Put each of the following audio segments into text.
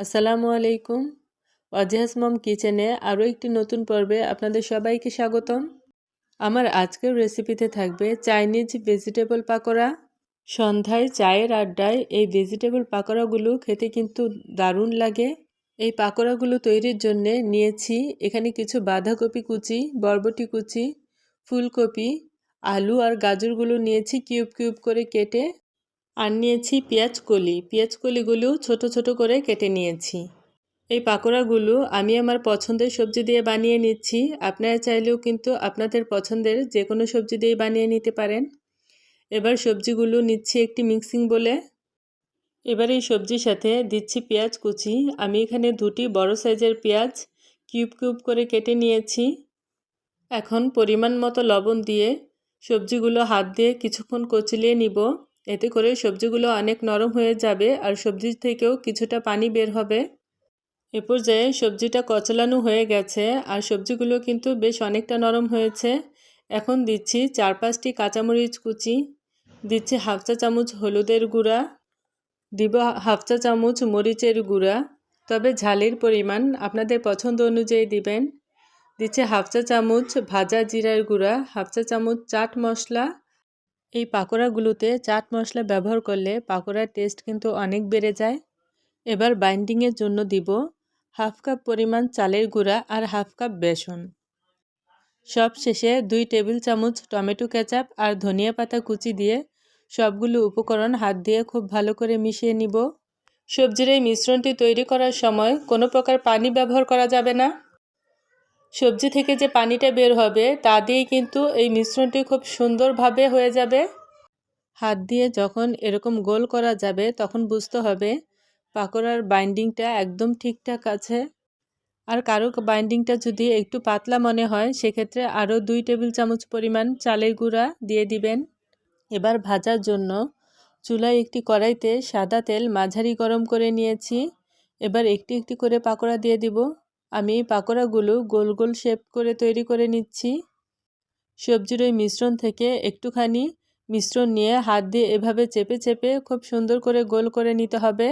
আসসালামু আলাইকুম। অজহাস মম কিচেনে আরও একটি নতুন পর্বে আপনাদের সবাইকে স্বাগতম। আমার আজকের রেসিপিতে থাকবে চাইনিজ ভেজিটেবল পাকোড়া। সন্ধ্যায় চায়ের আড্ডায় এই ভেজিটেবল পাকোড়াগুলো খেতে কিন্তু দারুণ লাগে। এই পাকোড়াগুলো তৈরির জন্যে নিয়েছি এখানে কিছু বাঁধাকপি কুচি, বরবটি কুচি, ফুলকপি, আলু আর গাজরগুলো নিয়েছি কিউব কিউব করে কেটে। আর নিয়েছি পেঁয়াজ কলি। পেঁয়াজ কলিগুলো ছোট ছোট করে কেটে নিয়েছি। এই পাকোড়াগুলো আমি আমার পছন্দের সবজি দিয়ে বানিয়ে নিচ্ছি। আপনারা চাইলেও কিন্তু আপনাদের পছন্দের যে কোনো সবজি দিয়ে বানিয়ে নিতে পারেন। এবার সবজিগুলো নিচ্ছি একটি মিক্সিং বলে। এবার এই সবজির সাথে দিচ্ছি পেঁয়াজ কুচি। আমি এখানে দুটি বড় সাইজের পেঁয়াজ কিউব কিউব করে কেটে নিয়েছি। এখন পরিমাণ মতো লবণ দিয়ে সবজিগুলো হাত দিয়ে কিছুক্ষণ কচলিয়ে নিব। এতে করে সবজিগুলো অনেক নরম হয়ে যাবে আর সবজি থেকেও কিছুটা পানি বের হবে। এ পর্যায়ে সবজিটা কচলানো হয়ে গেছে আর সবজিগুলো কিন্তু বেশ অনেকটা নরম হয়েছে। এখন দিচ্ছি চার পাঁচটি কাঁচামরিচ কুচি, দিচ্ছি হাফ চা চামচ হলুদের গুঁড়া, দিব হাফ চা চামচ মরিচের গুঁড়া, তবে ঝালের পরিমাণ আপনাদের পছন্দ অনুযায়ী দিবেন। দিচ্ছে হাফ চা চামচ ভাজা জিরার গুঁড়া, হাফ চা চামচ চাট মশলা এই পাকোড়াগুলোতে চাট মশলা ব্যবহার করলে পাকোড়ার টেস্ট কিন্তু অনেক বেড়ে যায়। এবার বাইন্ডিংয়ের জন্য দিব হাফ কাপ পরিমাণ চালের গুঁড়া আর হাফ কাপ বেসন। সব শেষে দুই টেবিল চামচ টমেটো কেচাপ আর ধনিয়া পাতা কুচি দিয়ে সবগুলো উপকরণ হাত দিয়ে খুব ভালো করে মিশিয়ে নিব। সবজির এই মিশ্রণটি তৈরি করার সময় কোনো প্রকার পানি ব্যবহার করা যাবে না। সবজি থেকে যে পানিটা বের হবে, তা দিয়েই কিন্তু এই মিশ্রণটি খুব সুন্দরভাবে হয়ে যাবে। হাত দিয়ে যখন এরকম গোল করা যাবে, তখন বুঝতে হবে পাকোড়ার বাইন্ডিংটা একদম ঠিকঠাক আছে। আর কারও বাইন্ডিংটা যদি একটু পাতলা মনে হয়, সেক্ষেত্রে আরও দুই টেবিল চামচ পরিমাণ চালের গুঁড়া দিয়ে দিবেন। এবার ভাজার জন্য চুলায় একটি কড়াইতে সাদা তেল মাঝারি গরম করে নিয়েছি। এবার একটি একটি করে পাকোড়া দিয়ে দিব। আমি পাকোড়াগুলো গোল গোল শেপ করে তৈরি করে নিচ্ছি। সবজির ওই মিশ্রণ থেকে একটুখানি মিশ্রণ নিয়ে হাত দিয়ে এভাবে চেপে চেপে খুব সুন্দর করে গোল করে নিতে হবে।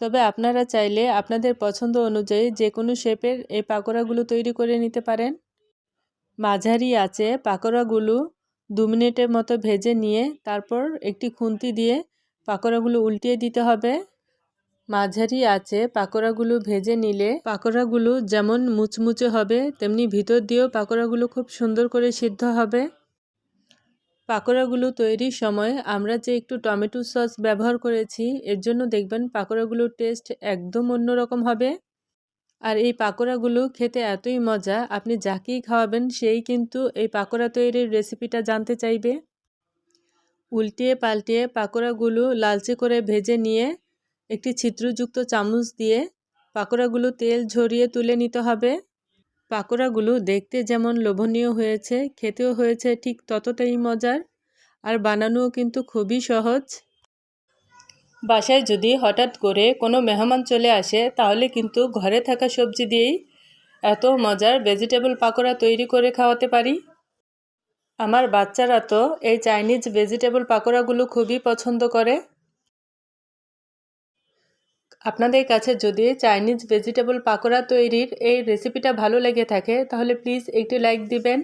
তবে আপনারা চাইলে আপনাদের পছন্দ অনুযায়ী যে কোনো শেপের এই পাকোড়াগুলো তৈরি করে নিতে পারেন। মাঝারি আছে পাকোড়াগুলো দু মিনিটের মতো ভেজে নিয়ে তারপর একটি খুন্তি দিয়ে পাকোড়াগুলো উল্টিয়ে দিতে হবে। মাঝারি আছে, পাকোড়াগুলো ভেজে নিলে পাকোড়াগুলো যেমন মুচমুচে হবে, তেমনি ভিতর দিয়েও পাকোড়াগুলো খুব সুন্দর করে সিদ্ধ হবে। পাকোড়াগুলো তৈরির সময় আমরা যে একটু টমেটো সস ব্যবহার করেছি, এর জন্য দেখবেন পাকোড়াগুলোর টেস্ট একদম অন্যরকম হবে। আর এই পাকোড়াগুলো খেতে এতই মজা, আপনি যাকেই খাওয়াবেন সেই কিন্তু এই পাকোড়া তৈরির রেসিপিটা জানতে চাইবে। উল্টিয়ে পাল্টিয়ে পাকোড়াগুলো লালচে করে ভেজে নিয়ে একটি ছিদ্রযুক্ত চামচ দিয়ে পাকোড়াগুলো তেল ঝরিয়ে তুলে নিতে হবে। পাকোড়াগুলো দেখতে যেমন লোভনীয় হয়েছে, খেতেও হয়েছে ঠিক ততটাই মজার, আর বানানোও কিন্তু খুবই সহজ। বাসায় যদি হঠাৎ করে কোনো মেহমান চলে আসে, তাহলে কিন্তু ঘরে থাকা সবজি দিয়েই এত মজার ভেজিটেবল পাকোড়া তৈরি করে খাওয়াতে পারি। আমার বাচ্চারা তো এই চাইনিজ ভেজিটেবল পাকোড়াগুলো খুবই পছন্দ করে। আপনাদের কাছে যদি চাইনিজ ভেজিটেবল পাকোড়া তৈরির এই রেসিপিটা ভালো লেগে থাকে, তাহলে প্লিজ একটি লাইক দিবেন।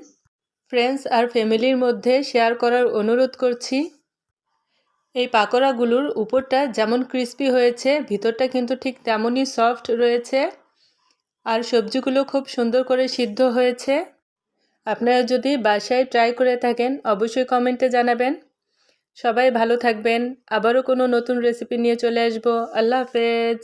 ফ্রেন্ডস আর ফ্যামিলির মধ্যে শেয়ার করার অনুরোধ করছি। এই পাকোড়াগুলোর উপরটা যেমন ক্রিস্পি হয়েছে, ভিতরটা কিন্তু ঠিক তেমনই সফট রয়েছে। আর সবজিগুলো খুব সুন্দর করে সিদ্ধ হয়েছে। আপনারা যদি বাসায় ট্রাই করে থাকেন, অবশ্যই কমেন্টে জানাবেন। সবাই ভালো থাকবেন। আবারও কোনো নতুন রেসিপি নিয়ে চলে আসব। আল্লাহ হাফেজ।